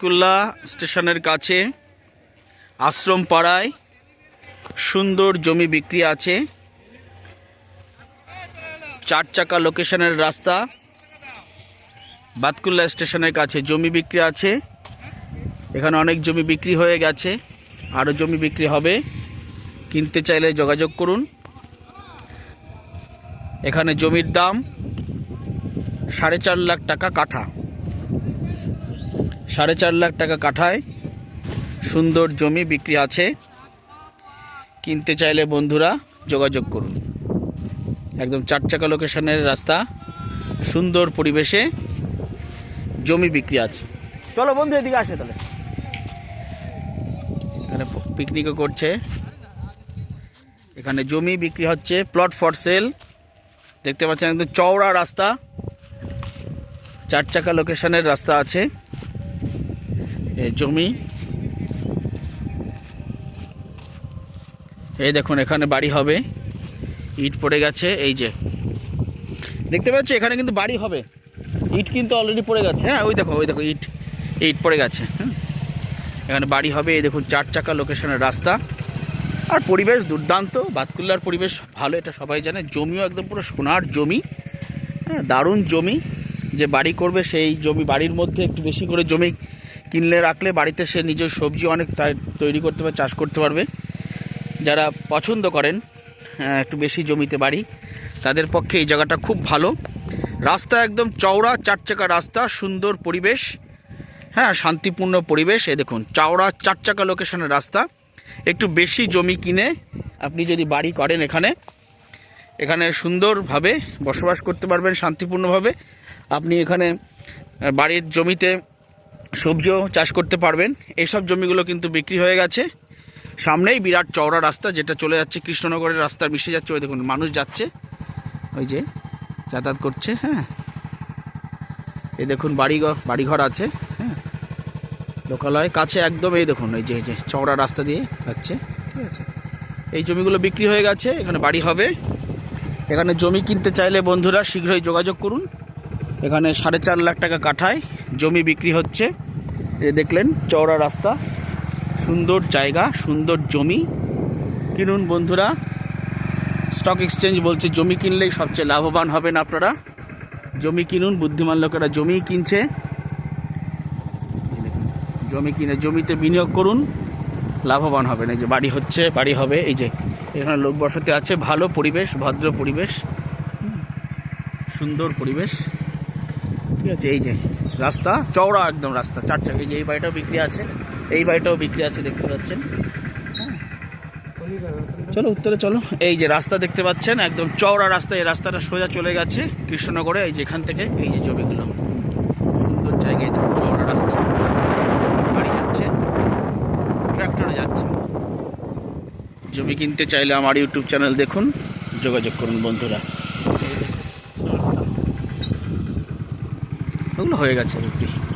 কুল্লা স্টেশনের কাছে, আশ্রম পাড়ায় সুন্দর জমি বিক্রি আছে। চার চাকা লোকেশনের রাস্তা। বাতকুল্লা স্টেশনের কাছে জমি বিক্রি আছে। এখানে অনেক জমি বিক্রি হয়ে গেছে। আরও জমি বিক্রি হবে। কিনতে চাইলে যোগাযোগ করুন। এখানে জমির দাম সাড়ে চার লাখ টাকা কাঠা। সাড়ে চার লাখ টাকা কাঠায় সুন্দর জমি বিক্রি আছে। কিনতে চাইলে বন্ধুরা যোগাযোগ করুন। একদম চার চাকা লোকেশনের রাস্তা সুন্দর পরিবেশে জমি বিক্রি আছে। চলো বন্ধু এদিকে আসে তাহলে। এখানে পিকনিকও করছে। এখানে জমি বিক্রি হচ্ছে প্লট ফর সেল দেখতে পাচ্ছেন একদম চওড়া রাস্তা। চার চাকা লোকেশনের রাস্তা আছে। জমি। এই দেখুন, এখানে বাড়ি হবে। ইট পড়ে গেছে, এই যে। দেখতে পাচ্ছি, এখানে কিন্তু বাড়ি হবে। ইট কিন্তু অলরেডি পড়ে গেছে। হ্যাঁ ওই দেখো ওই দেখো, ইট ইট পড়ে গেছে, হুম। এখানে বাড়ি হবে, এই দেখুন, চার চাকা লোকেশনের রাস্তা। আর পরিবেশ দুর্দান্ত, বাতকুল্লার পরিবেশ ভালো, এটা সবাই জানে। জমিও একদম পুরো সোনার জমি। হ্যাঁ দারুণ জমি। যে বাড়ি করবে সেই জমি, বাড়ির মধ্যে একটু বেশি করে জমি কিনলে, রাখলে বাড়িতে সে নিজের সবজি অনেক তৈরি করতে পারে চাষ করতে পারবে। যারা পছন্দ করেন একটু বেশি জমিতে বাড়ি, তাদের পক্ষে এই জায়গাটা খুব ভালো। রাস্তা একদম চওড়া চার চাকা রাস্তা, সুন্দর পরিবেশ। হ্যাঁ শান্তিপূর্ণ পরিবেশ। এ দেখুন, চওড়া চার চাকা লোকেশনের রাস্তা। একটু বেশি জমি কিনে আপনি যদি বাড়ি করেন এখানে এখানে সুন্দরভাবে বসবাস করতে পারবেন, শান্তিপূর্ণভাবে। আপনি এখানে বাড়ির জমিতে সবজিও চাষ করতে পারবেন। এইসব জমিগুলো কিন্তু বিক্রি হয়ে গেছে। সামনেই বিরাট চওড়া রাস্তা, যেটা চলে যাচ্ছে কৃষ্ণনগরের রাস্তা মিশে যাচ্ছে। ওই দেখুন, মানুষ যাচ্ছে। ওই যে যাতায়াত করছে হ্যাঁ। এই দেখুন বাড়ি বাড়িঘর আছে হ্যাঁ। লোকালয় কাছে একদম এই দেখুন, এই যে এই যে চওড়া রাস্তা দিয়ে যাচ্ছে, ঠিক আছে। এই জমিগুলো বিক্রি হয়ে গেছে, এখানে বাড়ি হবে। এখানে জমি কিনতে চাইলে বন্ধুরা শীঘ্রই যোগাযোগ করুন। এখানে সাড়ে চার লাখ টাকা কাঠায় জমি বিক্রি হচ্ছে। এ দেখলেন, চওড়া রাস্তা। সুন্দর জায়গা, সুন্দর জমি। কিনুন বন্ধুরা। স্টক এক্সচেঞ্জ বলছে, জমি কিনলেই সবচেয়ে লাভবান হবেন আপনারা। জমি কিনুন, বুদ্ধিমান লোকেরা জমি কিনছে। জমি কিনে জমিতে বিনিয়োগ করুন। লাভবান হবেন। এই যে বাড়ি হচ্ছে, বাড়ি হবে। এই যে এখানে লোক বসতি আছে, ভালো পরিবেশ, ভদ্র পরিবেশ। সুন্দর পরিবেশ। ঠিক আছে, এই যে রাস্তা, চওড়া একদম রাস্তা, চার চাকা যে এই বাড়িটাও বিক্রি আছে, এই বাড়িটাও বিক্রি আছে, দেখতে পাচ্ছেন। চলো, উত্তরে চলো। এই যে রাস্তা দেখতে পাচ্ছেন, একদম চওড়া রাস্তা, এই রাস্তাটা সোজা চলে গেছে কৃষ্ণনগরে, এই যেখান থেকে এই যে জমিগুলো। সুন্দর জায়গায় চওড়া রাস্তা। গাড়ি যাচ্ছে ট্র্যাক্টরে যাচ্ছে। জমি কিনতে চাইলে আমার ইউটিউব চ্যানেল দেখুন, যোগাযোগ করুন বন্ধুরা এই দেখুন রাস্তা। ওগুলো হয়ে গেছে বিক্রি